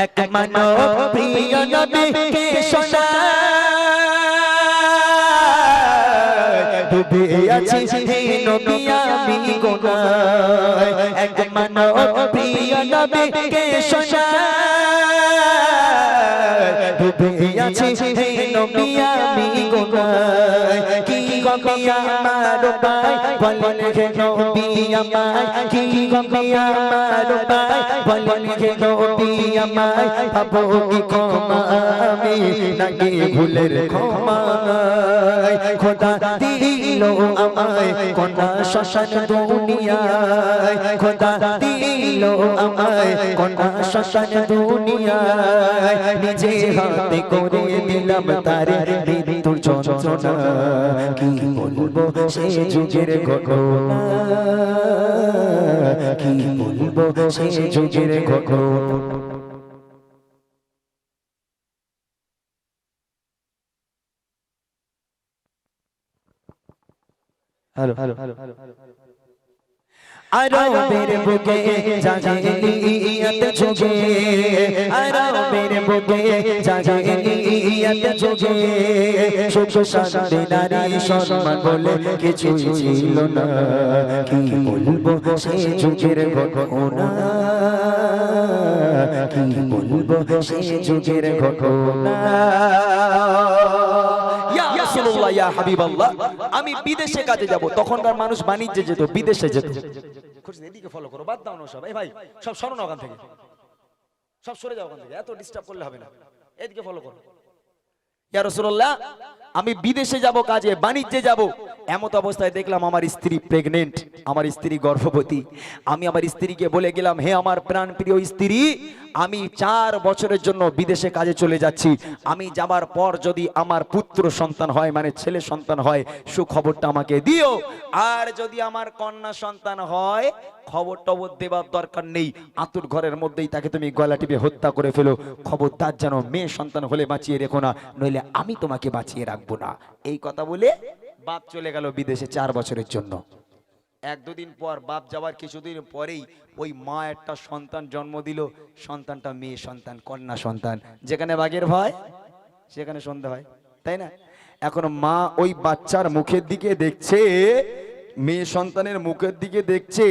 এক মানব প্রিয় নবীকে শোনা ডুবে আছি নবী আমি গোনায় এক মানব প্রিয় নবীকে শোনা আছি হে নবী আমি গোনায় কি গমিয়া আমার পায় বলেন হে নবী আমায়। কি গমিয়া আমার পায় বলেন হে নবী আমায়। পাবো কি ক্ষমা আমি? নাকি ভুলের ক্ষমা খোদা দিল আমায় কোনা শ্মশান দুনিয়ায়, খোদা দিল আমায় কোনা শ্মশান দুনিয়ায়, নিজে হাতে করে দিলাম তারে মৃত্যুর যন্ত্রণা। কি বলব সে যুগের ঘটনা? কি বলব সে যুগের ঘটনা? হ্যালো। হ্যালো আরবের বুকে জাহিলিয়াত যুগে। আরবের বুকে জাহিলিয়াত যুগে। সুখ শান্তি, নারী সম্মান বলে কিছু ছিল না। কি বলব সে যুগের ঘটনা? কি বলব সে যুগের ঘটনা? ইয়া হাবিবাল্লাহ আমি বিদেশে কাজে যাব। তখনকার মানুষ বাণিজ্যে যেত বিদেশে যেত। এদিকে ফলো করো বাদ দাও না সব। এই ভাই সব সরো না ওখান থেকে। সব সরে যাও ওখান থেকে এত ডিস্টার্ব করলে হবে না। এদিকে ফলো করো। ইয়া রসুল্লাহ আমি বিদেশে যাব কাজে বাণিজ্যে যাব। এমত অবস্থায় দেখলাম আমার স্ত্রী প্রেগনেন্ট আমার স্ত্রী গর্ভবতী। আমি আমার স্ত্রীকে বলে গেলাম, হে আমার প্রাণ প্রিয় স্ত্রী, আমি চার বছরের জন্য বিদেশে কাজে চলে যাচ্ছি। আমি যাবার পর যদি আমার পুত্র সন্তান হয় মানে ছেলে সন্তান হয়, সুখবরটা আমাকে দিও। আর যদি আমার কন্যা সন্তান হয় খবর টবর দেবার দরকার নেই। আতুর ঘরের মধ্যেই তাকে তুমি গলা টিপে হত্যা করে ফেলো। খবরদার যেন মেয়ে সন্তান হলে বাঁচিয়ে রেখো না, নইলে আমি তোমাকে বাঁচিয়ে রাখব না। এই কথা বলে বাপ চলে গেল বিদেশে চার বছরের জন্য। এক দুদিন পর বাপ যাওয়ার কিছুদিন পরেই ওই মা একটা সন্তান জন্ম দিল। সন্তানটা মেয়ে সন্তান, কন্যা সন্তান। যেখানে বাঘের ভয়, সেখানে সন্ধ্যা হয়। তাই না? এখন মা ওই বাচ্চার মুখের দিকে দেখছে, মেয়ে সন্তানের মুখের দিকে দেখছে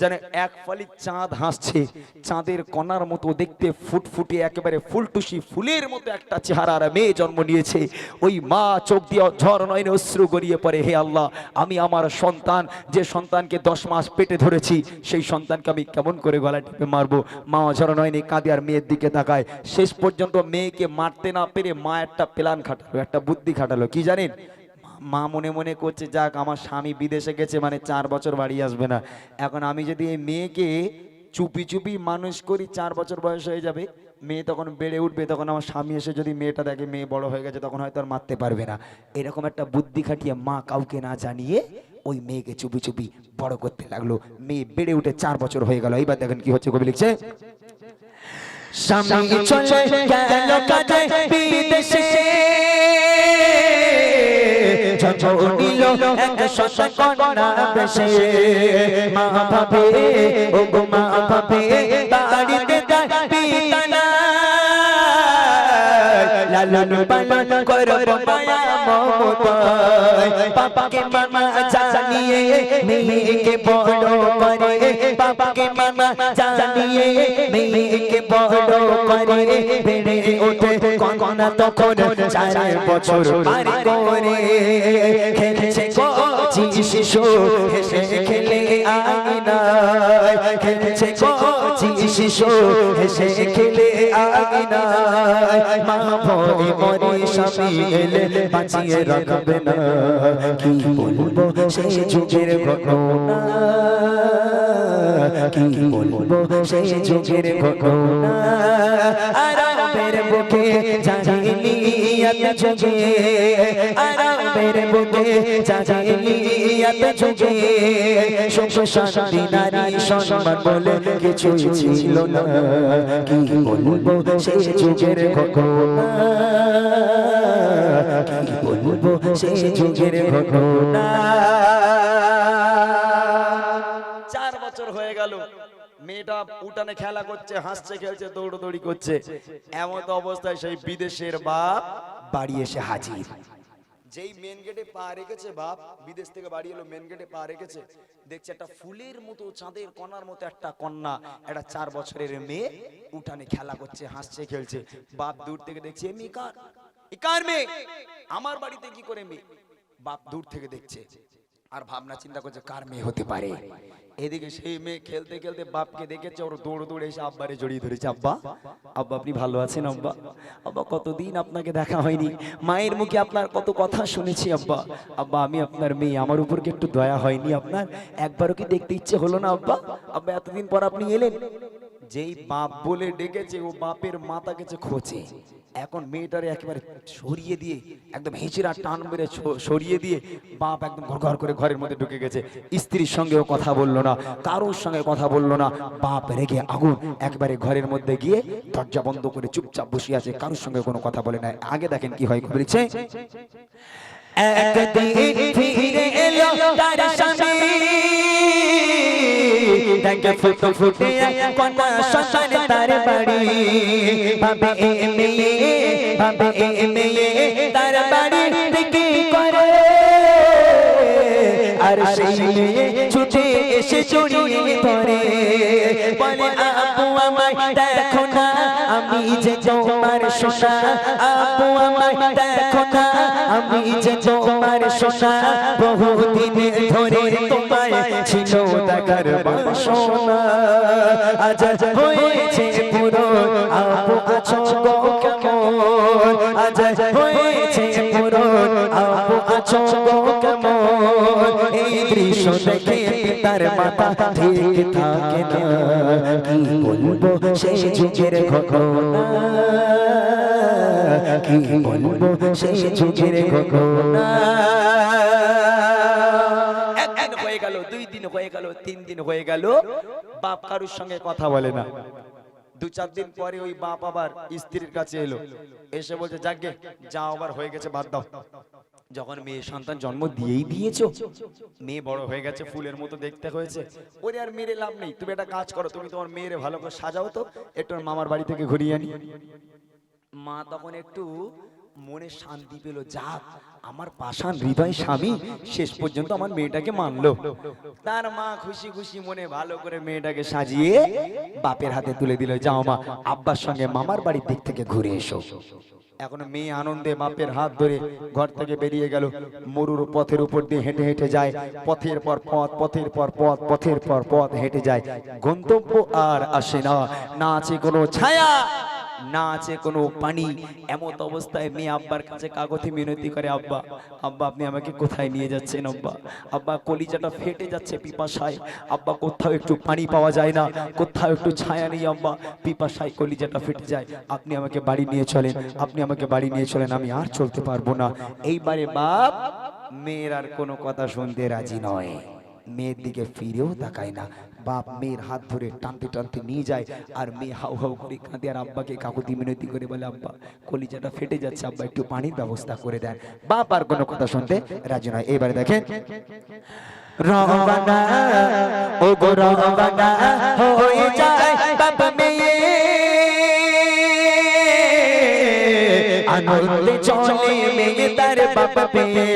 যেন এক ফালি চাঁদ হাসছে, চাঁদের কণার মতো দেখতে ফুটফুটে একেবারে ফুলটুসি ফুলের মতো একটা চেহারার মেয়ে জন্ম নিয়েছে। ওই মা চোখ দিয়ে ঝড় নয়নে অশ্রু গড়িয়ে পড়ে, হে আল্লাহ, আমি আমার সন্তান, যে সন্তানকে দশ মাস পেটে ধরেছি, সেই সন্তানকে আমি কেমন করে গলা টিপে মারবো? মা ঝড় নয়নে কাঁদে আর মেয়ের দিকে তাকায়। শেষ পর্যন্ত মেয়েকে মারতে না পেরে মা একটা প্ল্যান খাটালো, একটা বুদ্ধি খাটালো, কি জানেন? মা মনে মনে করছে যাক আমার স্বামী বিদেশে গেছে মানে চার বছর বাড়ি আসবে না। এখন আমি যদি এই মেয়েকে চুপি চুপি মানুষ করি চার বছর বয়স হয়ে যাবে মেয়ে তখন বেড়ে উঠবে তখন আমার স্বামী এসে যদি মেয়েটা দেখে মেয়ে বড় হয়ে গেছে তখন হয়তো আর মারতে পারবে না। এরকম একটা বুদ্ধি খাটিয়ে মা কাউকে না জানিয়ে ওই মেয়েকে চুপি চুপি বড় করতে লাগল। মেয়ে বেড়ে উঠে চার বছর হয়ে গেল। এইবার দেখেন কি হচ্ছে কবি লিখছে স্বামী চলে গেল কাজে বিদেশে জন্ম নিল এক শত কন্যা বেশে। মা ভাবে ও গো মা ভাবে লালন পালন করব মায়া মমতায়। বাবাকে মামা জানিয়ে মেয়েকে বড় করে। বাবাকে মামা জানিয়ে মেয়েকে বড় করে। বেড়ে ওঠে কন্যা তখন চার বছর পার করে। খেলছে কচি শিশু হেসে খেলে আঙিনায় খেলছে কচি শিশু হেসে খেলে আঙিনায় মা ভয়ে মরে স্বামী এলে বাঁচিয়ে রাখবে না। কি বলব সেই যুগের ঘটনা? কি বলব সেই যুগের ঘটনা? আরামের বুকে জাহিলিয়াত যুগে আরামের বুকে জাহিলিয়াত যুগে। সুখ শান্তি, নারী সম্মান বলে কিছু ছিল না। কি বলব সেই যুগের ঘটনা? কি বলব সেই যুগের ঘটনা? মেয়েটা উঠানে খেলা করছে, হাসছে, খেলছে, দৌড়দৌড়ি করছে। এমন অবস্থায় সেই বিদেশের বাপ বাড়ি এসে হাজির। যেই মেন গেটে পা রেখেছে বাপ, বিদেশ থেকে বাড়ি এলো মেন গেটে পা রেখেছে। দেখছে একটা ফুলের মতো চাঁদের কণার মতো একটা কন্যা, একটা চার বছরের মেয়ে উঠানে খেলা করছে, হাসছে, খেলছে। বাপ দূর থেকে দেখছে এমনি কার? কার মেয়ে? আমার বাড়িতে কি করে মেয়ে? বাপ দূর থেকে দেখছে আর ভাবনা চিন্তা করছে, কার মেয়ে হতে পারে? এদিকে সেই মেয়ে খেলতে খেলতে বাপকে দেখেছে, ওর দৌড় দৌড়ে এসে আব্বারে জড়িয়ে ধরেছে, আব্বা আব্বা, আপনি ভালো আছেন, আব্বা? আব্বা, কতদিন আপনাকে দেখা হয়নি? মায়ের মুখে আপনার কত কথা শুনেছি, আব্বা। আব্বা, আমি আপনার মেয়ে, আমার উপর কি একটু দয়া হয়নি আপনার? একবারও কি দেখতে ইচ্ছে হলো না, আব্বা? আব্বা, এতদিন পর আপনি এলেন? যেই বাপ বলে ডেকেছে, ও বাপের মাথা গেছে খোঁচে এখন মেয়েটারে একেবারে সরিয়ে দিয়ে, একদম হিঁচড়া টান মেরে সরিয়ে দিয়ে বাপ একদম ঘর ঘর করে ঘরের মধ্যে ঢুকে গেছে। স্ত্রীর সঙ্গেও কথা বলল না, কারোর সঙ্গে কথা বলল না। বাপ রেগে আগুন একবারে ঘরের মধ্যে গিয়ে দরজা বন্ধ করে চুপচাপ বসে আছে, কারোর সঙ্গে কোনো কথা বলে না। আগে দেখেন কি হয় বলেছে? একদিন ফিরে এলো তার স্বামী। দেখে ফুটো ফুটে কন্যা শ্মশানে তার বাড়ি ভাবে এ ভাবে এ তার বাড়ি কি করে আর সেই ছুটে এসে চড়িয়ে ধরে বলে যে তোমার সোনা আপু আমায় দেখো না। আমি যে তোমার সোনা বহুদিন ধরে তোমায় ছিল দেখার সোনা আজ হয়েছে পুরো, আপু আছো গো কেমন? আজ হয়েছে পুরো, আপু আছো দৃশ্য একদিন হয়ে গেল, দুই দিন হয়ে গেল, তিন দিন হয়ে গেল। বাপ কারুর সঙ্গে কথা বলে না। দু চার দিন পরে ওই বাপ আবার স্ত্রীর কাছে এলো। এসে বলছে, যাকে যা আবার হয়ে গেছে, বাদ দাও। যখন মেয়ে সন্তান জন্ম দিয়েই দিয়েছ মেয়ে বড় হয়ে গেছে ফুলের মতো দেখতে হয়েছে। ওরে আর মেরে লাভ নেই তুমি একটা কাজ করো তুমি তোমার মেয়েরে ভালো করে সাজাও তো একটু মামার বাড়ি থেকে ঘুরিয়ে আনি। মা তখন একটু মনে শান্তি পেল যাক আমার পাষাণ হৃদয় স্বামী শেষ পর্যন্ত আমার মেয়েটাকে মানলো। তার মা খুশি খুশি মনে ভালো করে মেয়েটাকে সাজিয়ে বাপের হাতে তুলে দিল, যাও মা, আব্বার সঙ্গে মামার বাড়ির দিক থেকে ঘুরে এসো। এখন মেয়ে আনন্দে বাপের হাত ধরে ঘর থেকে বেরিয়ে গেল। মরুর পথের উপর দিয়ে হেঁটে হেঁটে যায়। পথের পর পথ, পথের পর পথ, পথের পর পথ হেঁটে যায়। গন্তব্য আর আসে না। না আছে কোনো ছায়া। না আছে কোনো পানি। এমত অবস্থায় মেয়ে আব্বার কাছে কাগজে মিনতি করে, আব্বা আব্বা, আপনি আমাকে কোথায় নিয়ে যাচ্ছেন, আব্বা? আব্বা, কলিজাটা ফেটে যাচ্ছে পিপাসায়। আব্বা, কোথাও একটু পানি পাওয়া যায় না। কোথাও একটু ছায়া নেই, আব্বা। পিপাসায় কলিজাটা ফেটে যায়। আপনি আমাকে বাড়ি নিয়ে চলেন, আপনি আমাকে বাড়ি নিয়ে চলেন, আমি আর চলতে পারব না। এইবারে বাপ, মেয়ের আর কোনো কথা শুনতে রাজি নয়। মেয়ের দিকে ফিরেও তাকায় না। বাপ মেয়ের হাত ধরে টানতে টানতে নিয়ে যায় আর মেয়ে হাউ হাউ করে কাঁদে আর আব্বাকে কাকুতি মিনতি করে বলে, আব্বা, কলিজাটা ফেটে যাচ্ছে, আব্বা, একটু পানির ব্যবস্থা করে দেন। বাপ আর কোনো কথা শুনতে রাজি নয়। এবারে দেখেন রবানা ও গো রবানা হয়ে যায় বাবা মেয়ে। আনন্দে চলে মেয়ে তার বাপ পেয়ে।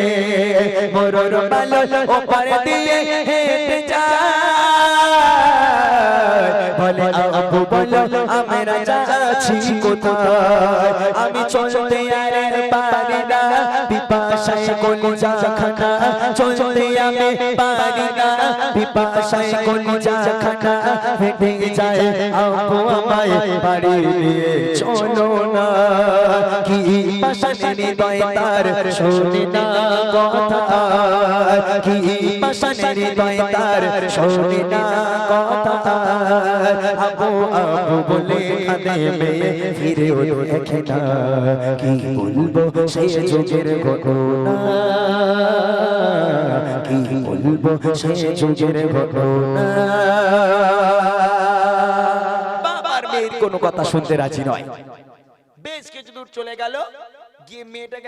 মরর বালো ওপার দিয়ে হেঁটে যায়। বলে, আবু, বলো আমরা যাচ্ছি কোথায়? আমি চলতে আর পারি না। পিপাসায় কলিজা খানা, চলতে আমি পারি না। পিপাসায় কলিজা খানা ফেটে যায় আবু আমায় বাড়ি নিয়ে। চলো না, কি পাশানের হৃদয় তার না কথা। কি পাশানের হৃদয় তার না কথা। আবু আবু বলে কাঁদে মেয়ে ফিরে ওলো দেখে না। কি বলব সেই যুগের ঘটনা?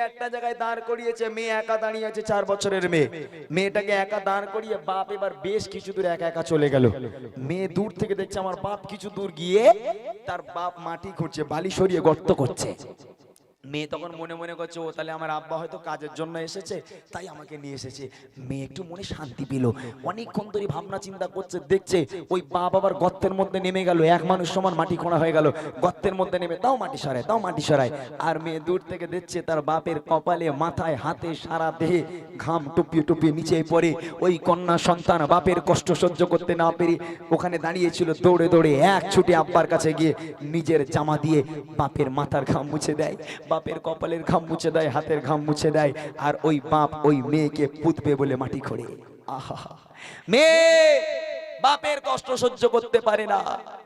একটা জায়গায় দাঁড় করিয়েছে। মেয়ে একা চার বছরের মেয়ে। মেয়েটাকে একা দাঁড় করিয়ে বাপ এবার বেশ কিছু দূর একা একা চলে গেল। মেয়ে দূর থেকে দেখছে আমার বাপ কিছু দূর গিয়ে তার বাপ মাটি খুঁড়ছে, বালি সরিয়ে গর্ত করছে। মেয়ে তখন মনে মনে করছে, ও তাহলে আমার আব্বা হয়তো কাজের জন্য এসেছে, তাই আমাকে নিয়ে এসেছে। মেয়ে একটু মনে শান্তি পেল। অনেকক্ষণ ধরে ভাবনা চিন্তা করছে, দেখছে ওই বাপ বাবার গর্তের মধ্যে নেমে গেল। এক মানুষ সমান মাটি খোঁড়া হয়ে গেল। গর্তের মধ্যে নেমে তাও মাটি সরায় তাও মাটি সরায়। আর মেয়ে দূর থেকে দেখছে তার বাপের কপালে, মাথায় হাতে সারা দেহে ঘাম টুপিয়ে টুপিয়ে নিচে পড়ে। ওই কন্যা সন্তান বাপের কষ্ট সহ্য করতে না পেরে ওখানে দাঁড়িয়েছিল দৌড়ে দৌড়ে, এক ছুটে আব্বার কাছে গিয়ে নিজের জামা দিয়ে বাপের মাথার ঘাম মুছে দেয়। বাপের কপালের ঘাম মুছে দেয়, হাতের ঘাম মুছে দেয়, আর ওই বাপ ওই মেয়েকে পুতবে বলে মাটি খড়ে। আহা মেয়ে! বাপের কষ্ট সহ্য করতে পারে না।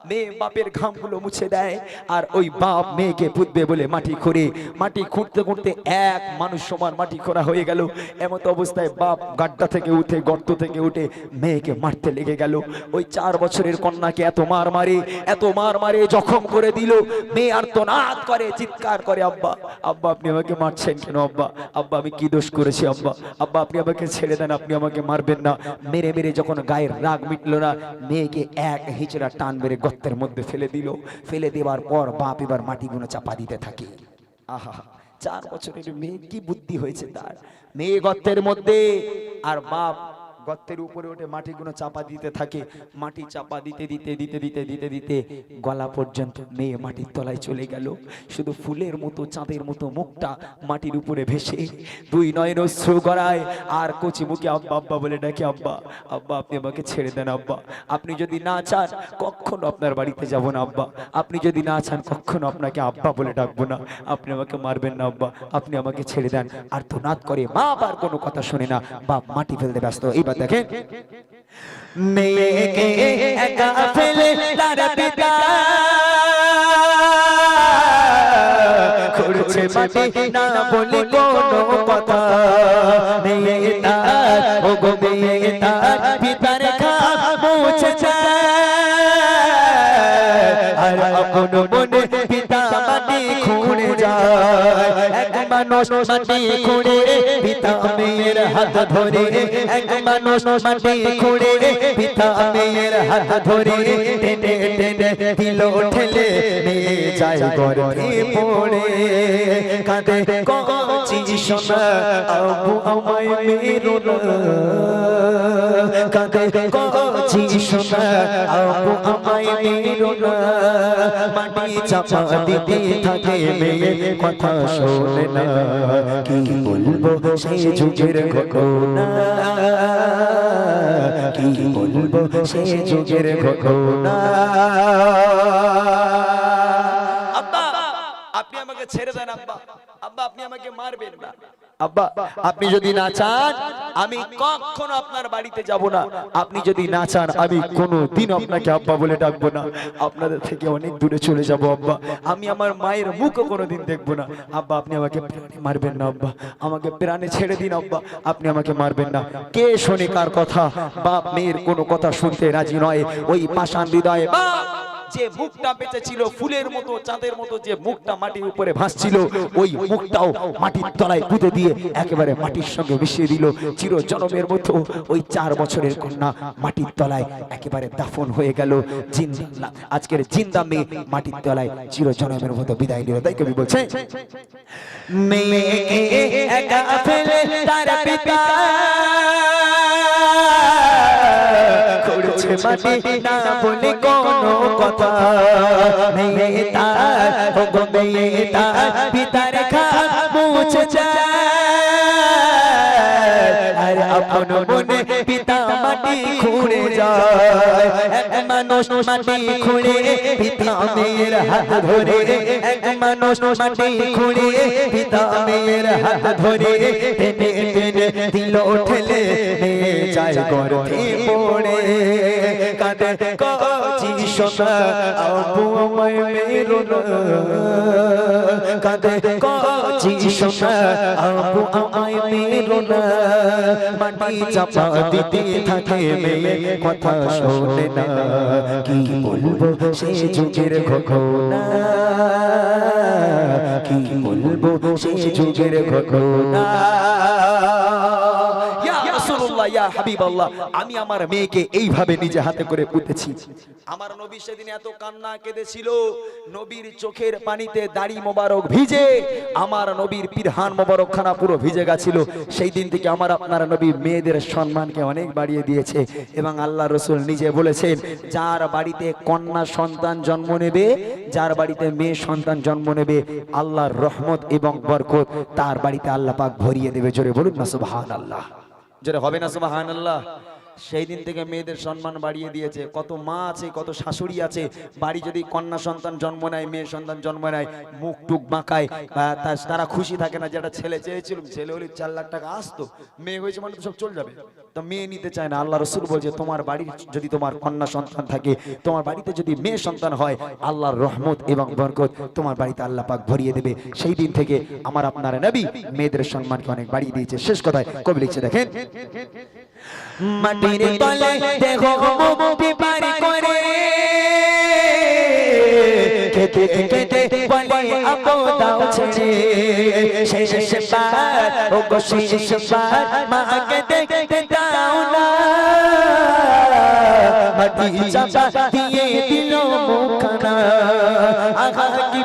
মেয়ে বাপের ঘামগুলো মুছে দেয় আর ওই বাপ মেয়েকে পুতবে বলে মাটি খোঁড়ে। মাটি খুঁড়তে খুঁড়তে এক মানুষ সমান মাটি খোঁড়া হয়ে গেল। এমত অবস্থায় বাপ গাড্ডা থেকে উঠে, গর্ত থেকে উঠে মেয়েকে মারতে লেগে গেল। ওই চার বছরের কন্যাকে এত মার মারে, এত মার মারে জখম করে দিল। মেয়ে আর তো নাদ করে, চিৎকার করে, আব্বা আব্বা, আপনি আমাকে মারছেন কেন, আব্বা? আব্বা, আমি কি দোষ করেছি, আব্বা? আব্বা, আপনি আমাকে ছেড়ে দেন, আপনি আমাকে মারবেন না। মেরে মেরে যখন গায়ের রাগ মিটলো না মেয়েকে এক হিচড়া টান বেড়ে গর্তের মধ্যে ফেলে দিল। ফেলে দেওয়ার পর বাপ এবার মাটিগুলো চাপা দিতে থাকে। আহা, চার বছরের মেয়ে, কি বুদ্ধি হয়েছে তার। মেয়ে গর্তের মধ্যে, আর বাপ গর্তের উপরে উঠে মাটিগুলো চাপা দিতে থাকে। মাটি চাপা দিতে দিতে দিতে দিতে দিতে দিতে গলা পর্যন্ত মেয়ে মাটির তলায় চলে গেল। শুধু ফুলের মতো, চাঁদের মতো মুখটা মাটির উপরে ভেসে। দুই নয়ন অশ্রু গড়ায়। আর কচি মুখে আব্বা আব্বা বলে ডাকে, আব্বা আব্বা, আপনি আমাকে ছেড়ে দেন, আব্বা। আপনি যদি না চান, কখনো আপনার বাড়িতে যাব না, আব্বা। আপনি যদি না চান, কখনো আপনাকে আব্বা বলে ডাকবো না। আপনি আমাকে মারবেন না, আব্বা। আপনি আমাকে ছেড়ে দেন। আর তো নাত করে মা আর কোনো কথা শুনে না। বাপ মাটি ফেলতে ব্যস্ত। এইবার দেখেন মেয়েকে একা ফেলে তার পিতা খুঁড়ছে মাটি না বলে কোনো কথা মেয়ে তার ও গো মেয়ে তার পিতার খাপ মুছে আর আপন মনে পিতা মাটি খুঁড়ে যায় মাটি খুঁড়ে, পিতা মেয়ের হাত ধরে। এক মানুষ মাটি খুঁড়ে, পিতা মেয়ের হাত ধরে। টেনে টেনে দিল ঠেলে মেয়ে যায় গর্ভে পড়ে। কাঁদে কচি সোনা, আবু আমায় মেরো কাঁদে কচি সোনা, আবু আমায় মেরো মাটি চাপা কথা শোনে না। কি বলব? সেই যুগের ঘটনা কি বলব? সেই যুগের ঘটনা আব্বা আপনি আমাকে ছেড়ে দেন আব্বা। আব্বা আপনি আমাকে মারবেন না আব্বা আপনি যদি না চান আমি কখনো আপনার বাড়িতে যাব না। আপনি যদি না চান, আমি কোনো দিন আপনাকে আব্বা বলে ডাকবো না। আপনাদের থেকে অনেক দূরে চলে যাব, আব্বা। আমি আমার মায়ের মুখও কোনো দিন দেখব না। আব্বা, আপনি আমাকে মারবেন না, আব্বা। আমাকে প্রাণে ছেড়ে দিন, আব্বা। আপনি আমাকে মারবেন না। কে শোনে কার কথা? বাপ, মেয়ের কোনো কথা শুনতে রাজি নয়। ওই পাষাণ হৃদয়ে, বাপ! যে মুখটা বেঁচে ছিল ফুলের মতো চাঁদের মতো যে মুখটা মাটির উপরে ভাসছিল ওই মুখটাও মাটির তলায় পুঁতে দিয়ে একেবারে মাটির সঙ্গে মিশিয়ে দিল। চির জনমের মতো ওই চার বছরের কন্যা মাটির তলায় একেবারে দাফন হয়ে গেল। জিন্দা আজকের জিন্দা মেয়ে মাটির তলায় চির জনমের মতো বিদায় নিল। তাই কবি বলছে মেয়েকে একা ফেলে তার পিতা মাটি না বলে কোনো কথা মেয়ে তার ও গো মেয়ে তার পিতার খা মুছে যায় আর আপন মনে পিতা মাটি খুঁড়ে যায়। এক মানুষ মাটি খুঁড়ে পিতা মেয়ের হাত ধরে। এক মানুষ মাটি খুঁড়ে পিতা মেয়ের হাত ধরে। টেনে টেনে দিল ঠেলে নিয়ে যায় গর্ভে পড়ে। কাঁদে কচি সোনা আপু আমায় মেরো না। কাঁদে কচি সোনা আপু আমায় মেরো না। মাটি চাপা দিতে থাকে মেয়ে কথা শোনে না। কি বলব সে যুগের ঘটনা? কি বলব সে যুগের ঘটনা? রাসূলুল্লাহ ইয়া হাবিবাল্লাহ, আমি আমার মেয়েকে এইভাবে নিজে হাতে করে পুঁতেছি। আমার নবী সেদিন এত কান্না কেঁদেছিল, নবীর চোখের পানিতে দাড়ি মোবারক ভিজে, আমার নবীর পিরহান মোবারক খানা পুরো ভিজে গেছিল। সেই দিন থেকে আমার আপনার নবী মেয়েদের সম্মানকে অনেক বাড়িয়ে দিয়েছে এবং আল্লাহ রসুল নিজে বলেছেন, যার বাড়িতে কন্যা সন্তান জন্ম নেবে, যার বাড়িতে মেয়ে সন্তান জন্ম নেবে, আল্লাহর রহমত এবং বরকত তার বাড়িতে আল্লাহ পাক ভরিয়ে দেবে। জোরে বলুন না সুবহান আল্লাহ জোরে হবে না সুবহান আল্লাহ সেই দিন থেকে মেয়েদের সম্মান বাড়িয়ে দিয়েছে। কত মা আছে, কত শাশুড়ি আছে। বাড়ি যদি কন্যা সন্তান জন্ম নেয়, মেয়ে সন্তান জন্ম নেয়, মুখ টুক বাঁকায় তারা খুশি থাকে না যেটা ছেলে চেয়েছিল, ছেলে হলে চার লাখ টাকা আসতো, মেয়ে হয়েছে মানে তো সব চলে যাবে। তো মেয়ে নিতে চায় না। আল্লাহ রসুল বলছে, তোমার বাড়ির যদি তোমার কন্যা সন্তান থাকে, তোমার বাড়িতে যদি মেয়ে সন্তান হয়, আল্লাহর রহমত এবং বরকত তোমার বাড়িতে আল্লাহ পাক ভরিয়ে দেবে। সেই দিন থেকে আমার আপনার নবী মেয়েদের সম্মানকে অনেক বাড়িয়ে দিয়েছে। শেষ কথায় কবি লিখছে, দেখেন মাটির তলে দেহ মুক্তি পারি করে। খেতে খেতে বলে আপো দাও ছেড়ে শেষ বার ও গো শেষ বার মাকে দেখতে দাও না। মাটি চাপা দিয়ে দিল মুখানা আহা কি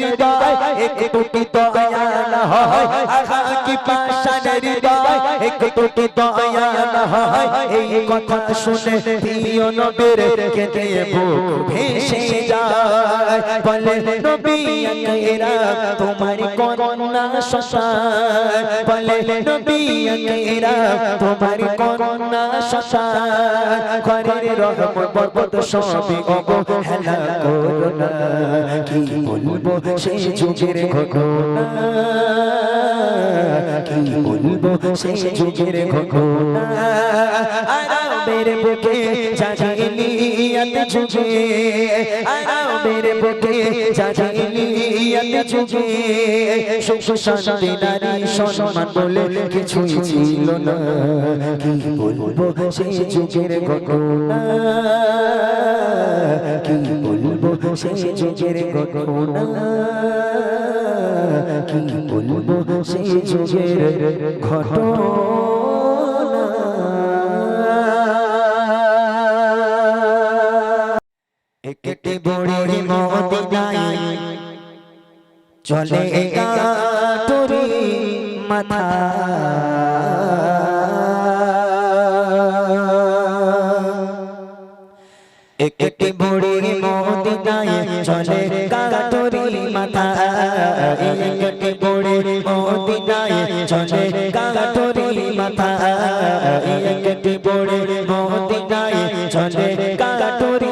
হৃদয় একটু কি দয়া না হয়। আহা কি পাশান হৃদয় একটু কি দয়া না হয়। এই কথা শুনে প্রিয় নবীর কেঁদে বুক ভেসে যায়। বলে, নবী আকেরা তোমার কন্যা শশান বলে, নবী আকেরা তোমার কন্যা শশান ঘরের রহমত, বরকত সবই অবহেলা করো না কি বলব সেই যুগের ঘটনা কি বলব সেই যুগের ঘটনা আরামের বুকে জাহিলিয়াত যুগে, আরামের বুকে জাহিলিয়াত যুগে। সুখ শান্তি, নারী সম্মান বলে কিছুই ছিল না। কি বলব সেই যুগের ঘটনা? কি বলব সেই যুগের ঘটনা? কি বলব সেই যুগের ঘটনা? একটি বড়ি মদিনায় চলে গাটুরি মাথা। একটি বড়ি মদিনায় চলে গাটুরি মাথা। একটি বড়ি মদিনায় চলে গাটুরি মাথা। একটি বড়ি মদিনায় চলে গাটুরি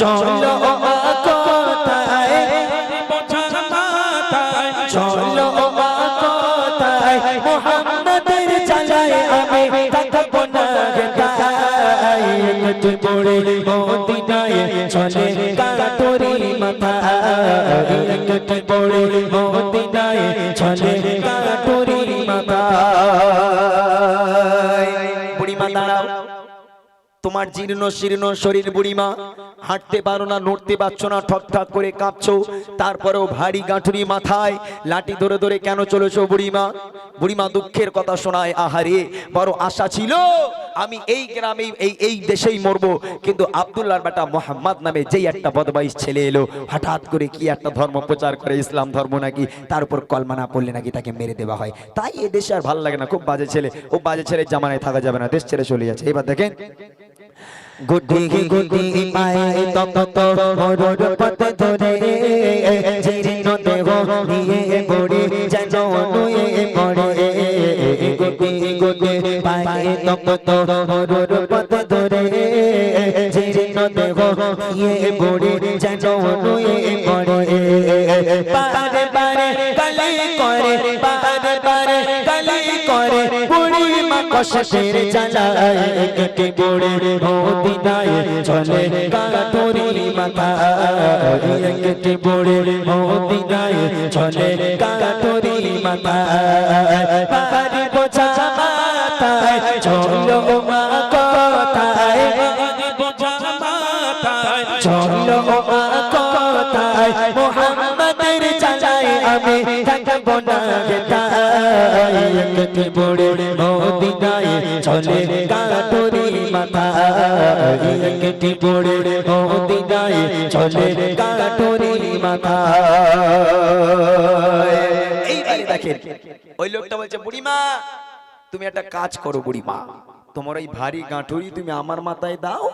চলো মা কোথায়? বোঝা মাথায় চলো কোথায়? মোহাম্মদের চালায় আমি থাকব না গায় একটু পড়ে মদিনায় চলে কাটোরি মাথায়। একটু পড়ে মদিনায় চলে কাটোরি মাথায়। বুড়িমা দাঁড়াও। তোমার জীর্ণ শীর্ণ শরীর বুড়িমা, হাঁটতে পারো না, নড়তে পারছ না, ঠক ঠক করে কাঁপছো, তারপরেও ভারী গাঁঠুরি মাথায় লাঠি ধরে ধরে কেন চলেছো বুড়িমা? বুড়িমা দুঃখের কথা শোনায়, আহারে, বড় আশা ছিল, আমি এই গ্রামে এই এই দেশেই মরবো, কিন্তু আব্দুল্লাহর বেটা মোহাম্মদ নামে যেই একটা বদমাইশ ছেলে এলো, হঠাৎ করে কি একটা ধর্ম প্রচার করে, ইসলাম ধর্ম নাকি, তার উপর কলমা না পড়লে নাকি তাকে মেরে দেওয়া হয়। তাই এ দেশে আর ভালো লাগে না, খুব বাজে ছেলে ও বাজে ছেলে জামানায় থাকা যাবে না, দেশ ছেড়ে চলে যাচ্ছে। এবার দেখেন গুটি গুটি পায়ে তত তত মরুর পথে ধরে। জীর্ণ দেহ নিয়ে পড়ে, যেন নুয়ে পড়ে কালি করে কালি করে। বুড়ি মা কষ্টের জ্বালায় কেটে পড়ে মদিনায় চলে কাটোরি মাথা কেটে পড়ে মদিনায় চলে কাটোরি মাথা পারি বোঝা মাথায় চলো মা কথায় চলো মা কথায় মোহাম্মদের চাচাই আমি থাকব না চলে মাথা। চলে মাথা। দেখেন, ওই লোকটা বলছে, বুড়িমা, তুমি একটা কাজ করো বুড়িমা। তোমার ওই ভারী গাঁঠুরি তুমি আমার মাথায় দাও,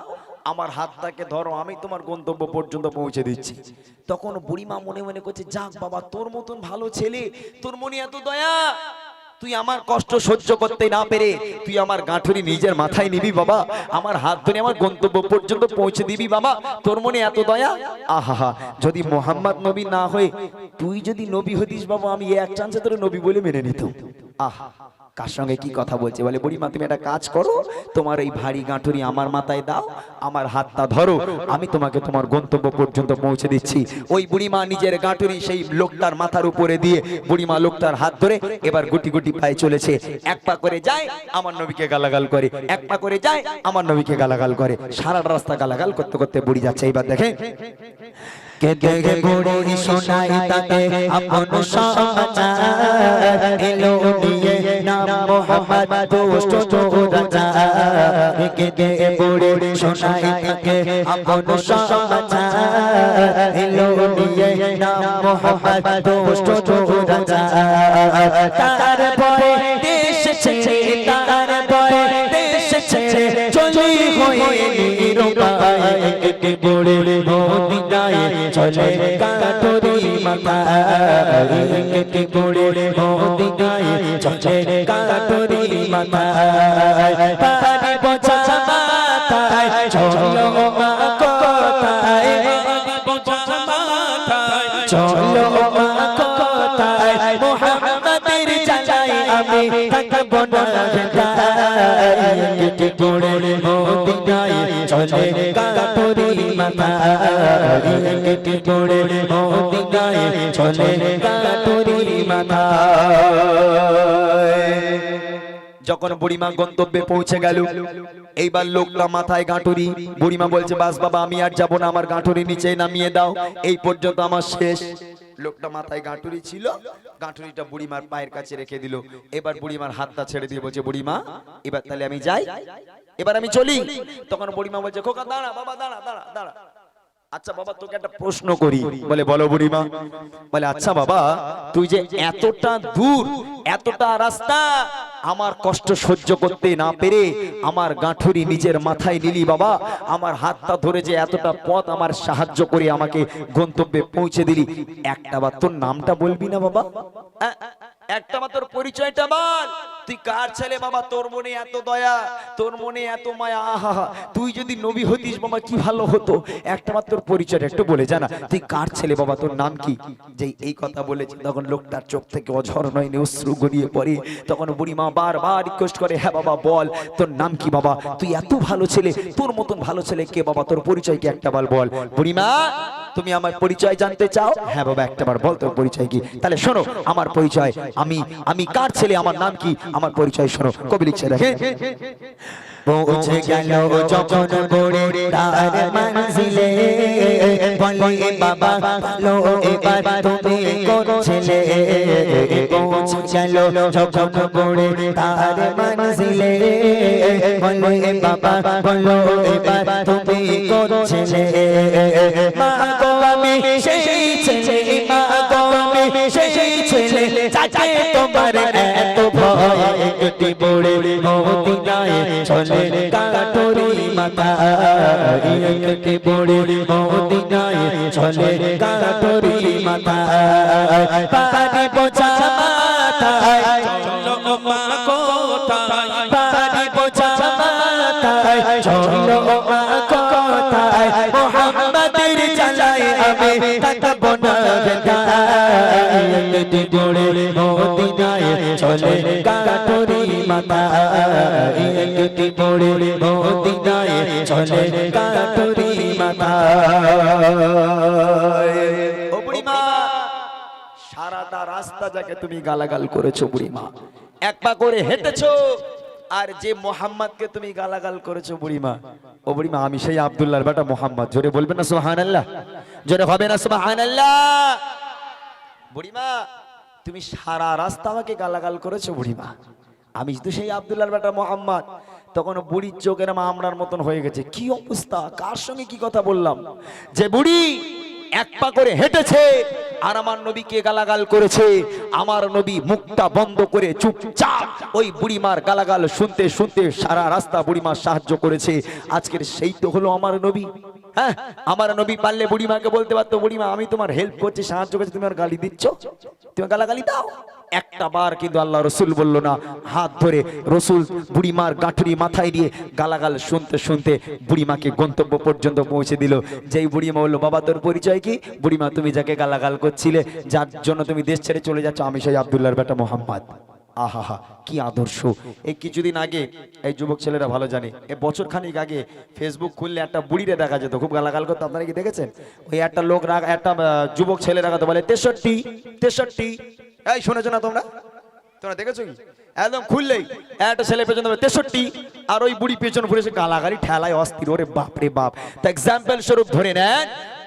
আমার হাতটাকে ধরো, আমি তোমার গন্তব্য পর্যন্ত পৌঁছে দিচ্ছি। তখন বুড়িমা মনে মনে করছে, যাক বাবা, তোর মতন ভালো ছেলে, তোর মনে এত দয়া তুই আমার কষ্ট সহ্য করতে না পেরে তুই আমার গাঁঠুরি নিজের মাথায় নিবি বাবা। আমার হাত ধরে আমার গন্তব্য পর্যন্ত পৌঁছে দিবি বাবা। তোর মনে এত দয়া? আহা যদি মোহাম্মদ নবী না হয়ে তুই যদি নবী হতিস বাবা, আমি এক চান্সে তোর নবী বলে মেনে নিত আহা কার সঙ্গে কি কথা বলছে? বলে, বুড়িমা, তুমি একটা কাজ করো, তোমার এই ভারী গাঁঠুরি আমার মাথায় দাও, আমার হাতটা ধরো, আমি তোমাকে তোমার গন্তব্য পর্যন্ত পৌঁছে দিচ্ছি। ওই বুড়িমা নিজের গাঁঠুরি সেই লোকটার মাথার উপরে দিয়ে, বুড়িমা লোকটার হাত ধরে এবার গুটি গুটি পায়ে চলেছে। এক পা করে যায়, আমার নবীকে গালাগাল করে। এক পা করে যায়, আমার নবীকে গালাগাল করে। সারা রাস্তা গালাগাল করতে করতে বুড়ি যাচ্ছে। এবার দেখে, কে বুড়ি শোনাই তাকে, আপন সমাচার এলো নিয়ে মোহাম্মদ দুষ্ট চোরাচার কে দেখে বুড়ি শোনাই তাকে আপন সমাচার এলো নিয়ে নাম মোহাম্মদ দুষ্ট চোরাচার তারপরে দেশ ছেড়ে তারপরে দেশ ছেড়ে চলি হয়ে নিরুপায়। কে বড়ে মদিনায় চলে কাটোরি মাথা কে বড়ে মাথা বোঝা মাথায় চলো মা কোথায় বোঝা মাথায় চলো মা কোথায় মোহাম্মদের চাচাই আমি থাকব না বেটায় কেটে পড়ে মদিনায় যখন বুড়িমা গন্তব্যে পৌঁছে গেল, এইবার লোকটা মাথায় গাঁটুরি। বুড়িমা বলছে, বাস বাবা, আমি আর যাব না, আমার গাঁটুরি নিচে নামিয়ে দাও। এই পর্যন্ত আমার শেষ। লোকটা মাথায় গাঁটুরি ছিল, গাঁটুরিটা বুড়িমার পায়ের কাছে রেখে দিল। এবার বুড়িমার হাতটা ছেড়ে দিয়ে বলছে, বুড়িমা, এবার তাহলে আমি যাই, এবার আমি চলি। তখন বুড়িমা বলছে, খোকা, দাঁড়া, বাবা, দাঁড়া দাঁড়া দাঁড়া। আচ্ছা বাবা তোকে একটা প্রশ্ন করি। বলে বলো বুড়িমা। বলে আচ্ছা বাবা তুই যে এতটা দূর এতটা রাস্তা আমার কষ্ট সহ্য করতে না পেরে আমার গাঁঠুরি নিজের মাথায় নিলি বাবা আমার হাতটা ধরে যে এতটা পথ আমার সাহায্য করে আমাকে গন্তব্যে পৌঁছে দিলি একটা বার তোর নামটা বলবি না বাবা? একটা মাত্র পরিচয়টা বল। তুই কার ছেলে বাবা তোর মনে এত দয়া, তোর মনে এত মায়া? আহা তুই যদি নবী হতিস বাবা কি ভালো হতো? একটা মাত্র পরিচয়টা একটু বলে জানা। তুই কার ছেলে বাবা তোর নাম কি? যে এই কথা বলেছে, তখন লোকটার চোখ থেকে অঝর নয় অশ্রু গড়িয়ে পড়ে। তখন বুড়িমা বারবার রিকোয়েস্ট করে হ্যাঁ বাবা, বল, তোর নাম কি বাবা তুই এত ভালো ছেলে, তোর মতন ভালো ছেলে কে বাবা তোর পরিচয় কি একটা বল বল। বুড়িমা তুমি আমার পরিচয় জানতে চাও? হ্যাঁ বাবা একটাবার বল তোর পরিচয় কি? তাহলে শোনো, আমার পরিচয়, আমি আমি কার ছেলে? আমার নাম কি? আমার পরিচয় শোনো, কবি লিখছে, দেখে। পৌঁছে গেল যখন গোড়ে তার মঞ্জিলে বলে বাবা ভালো এবার তুমি করছিলে পৌঁছে গেল যখন গোড়ে তার মঞ্জিলে বলে বাবা বলো এবার তুমি করছিলে মা গো আমি সেই ছেলে মা গো সেই ছেলে যাকে তোমার এত ভয়। একটি বড়ে মদিনায় চলে কাটরি মাথা একটি বড়ে মদিনায় চলে কাটরি মাথা পানি সারাটা রাস্তা যাকে তুমি গালাগাল করেছ বুড়িমা এক পা করে হেঁটেছো আর যে মোহাম্মদকে তুমি গালাগাল করেছ বুড়িমা, ও বুড়িমা, আমি সেই আব্দুল্লাহর বেটা মোহাম্মদ, জোরে বলবে না, সুবহানাল্লাহ। জোরে হবে না, সুবহানাল্লাহ। বুড়িমা, তুমি সারা রাস্তা আমাকে গালাগাল করেছ বুড়িমা। আমি তো সেই আব্দুল্লাহর বেটা মোহাম্মদ। তখন বুড়ির চোখের মা আমরার মতন হয়ে গেছে। কি অবস্থা? কার সঙ্গে কি কথা বললাম? যে বুড়ি এক পা করে হেঁটেছে আর আমার নবীকে গালাগাল করেছে। আমার নবী মুখটা বন্ধ করে চুপচাপ ওই বুড়িমার গালাগাল শুনতে শুনতে সারা রাস্তা বুড়িমার সাহায্য করেছে। আজকের সেই তো হলো আমার নবী। হ্যাঁ? আমার নবী পারলে বুড়িমাকে বলতে পারতো, বুড়িমা, আমি তোমার হেল্প করছি, সাহায্য করছি, তুমি আর গালি দিচ্ছ? তুমি গালাগালি দাও? একটা বার কিন্তু আল্লাহ রসুল বলল, না, হাত ধরে রসুল বুড়িমার গাঠুরি মাথায় দিয়ে গালাগাল শুনতে শুনতে বুড়িমাকে গন্তব্য পর্যন্ত পৌঁছে দিল। যেই বুড়িমা বলল, বাবা, তোর পরিচয় কি? বুড়িমা, তুমি যাকে গালাগাল করছিলে, যার জন্য তুমি দেশ ছেড়ে চলে যাচ্ছ, আমি সেই আবদুল্লাহর বেটা মোহাম্মদ। আহা কি আদর্শ। এই কিছুদিন আগে, এই যুবক ছেলেরা ভালো জানে, এ বছর খানিক আগে ফেসবুক খুললে একটা বুড়িরে দেখা যেত, খুব গালাগাল করতো, আপনারা কি দেখেছেন? ওই একটা লোক একটা যুবক ছেলে রাখাতো বলে, তেষট্টি তেষট্টি, এই শুনেছো না তোমরা? তোমরা দেখেছ কি? একদম খুললেই। একটা ছেলে পেছনে তেষট্টি, আর ওই বুড়ি পেছনে ঘুরে এসে গালাগালি, ঠেলায় অস্থির। ওরে বাপ রে বাপ। তা এক্সাম্পল স্বরূপ ধরে নেন,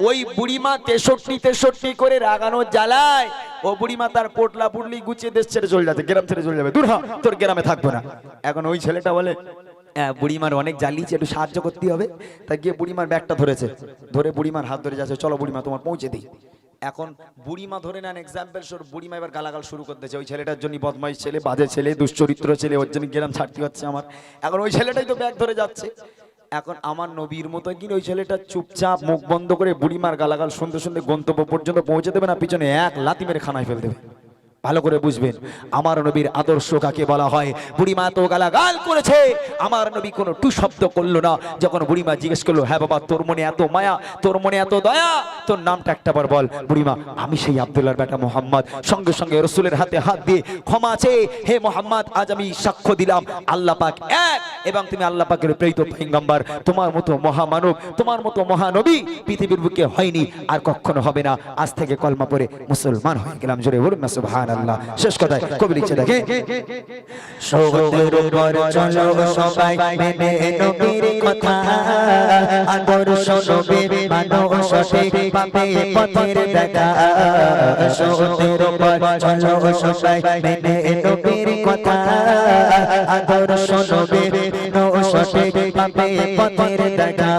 ওই বুড়িমা তেষট্টি তেষট্টি করে রাগানো জ্বালায়, ও বুড়িমা তার পোটলা পুটলি গুছিয়ে দেশ ছেড়ে চলে যাচ্ছে গ্রাম ছেড়ে চলে যাবে। দূর তোর গ্রামে থাকব না। এখন ওই ছেলেটা বলে বুড়িমার অনেক জ্বালিয়েছে, একটু সাহায্য করতে হবে। তা গিয়ে বুড়িমার ব্যাগটা ধরেছে। ধরে বুড়িমার হাত ধরে যাচ্ছে, চলো বুড়িমা, তোমার পৌঁছে দিই। এখন বুড়িমা ধরে নেন এক্সাম্পল সর বুড়িমা এবার গালাগাল শুরু করতেছে। ওই ছেলেটার জন্য বদমাইশ ছেলে, বাজে ছেলে, দুশ্চরিত্র ছেলে, ওর জন্য গেলাম, ছাড়তে হচ্ছে আমার। এখন ওই ছেলেটাই তো ব্যাগ ধরে যাচ্ছে। এখন আমার নবীর মতো কিনা ওই ছেলেটা চুপচাপ মুখ বন্ধ করে বুড়িমার গালাগাল সুন্দর সুন্দর গন্তব্য পর্যন্ত পৌঁছে দেবে না, পিছনে এক লাতি মেরে খানায় ফেল দেবে? ভালো করে বুঝবেন। আমার নবীর আদর্শ কাকে বলা হয়? বুড়িমা তো গালাগাল করেছে। আমার নবী কোনো টু শব্দ করল না। যখন বুড়িমা জিজ্ঞেস করল হ্যাঁ বাবা, তোর মনে এত মায়া, তোর মনে এত দয়া, তোর নামটা একটা বার বল। বুড়িমা, আমি সেই আব্দুল্লাহর বেটা মোহাম্মদ। সঙ্গে সঙ্গে রসুলের হাতে হাত দিয়ে ক্ষমা আছে হে মোহাম্মদ, আজ আমি সাক্ষ্য দিলাম। আল্লাহ পাক এক এবং তুমি আল্লাহ পাকের প্রেরিত পয়গম্বর। তোমার মতো মহামানব, তোমার মতো মহানবী পৃথিবীর বুকে হয়নি, আর কখনো হবে না। আজ থেকে কলমা পরে মুসলমান হয়ে গেলাম জোরে বলুন না সুবহানাল্লাহ। শেষ কথায় কবি লিখছে, দেখে। সৌদের উপর চলো সবাই মেনে নবীর কথা। আদর্শ নবী মানো সঠিক পাবে পথের দেখা। সৌদের উপর চলো সবাই মেনে নবীর কথা। আদর্শ নবী মানো সঠিক পাবে পথের দেখা।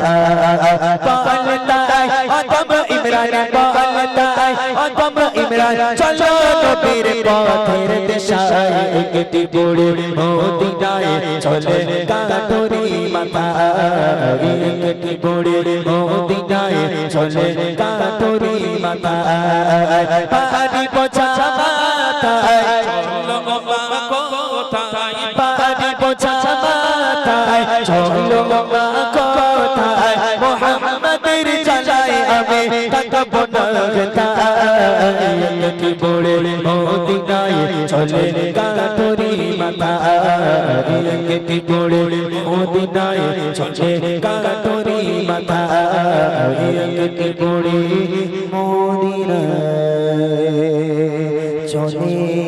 পালতায় আদম ইমরান ইমরান চলো নবীর পথের দিশায় একটি বড় মদিনায় চলে কাটরি মাথা একটি বড় মদিনায় চলে কাটরি মাথা পানি পচা মাথা কোথায়? পারি বোঝা মাথায় চলো মা তাকাবো না কি বড়ে মদিনায় চলে কাটরি মাথা কি বড়ে মদিনায় চলে কাটরি মাথা কি বড়ে মদিনায় চলে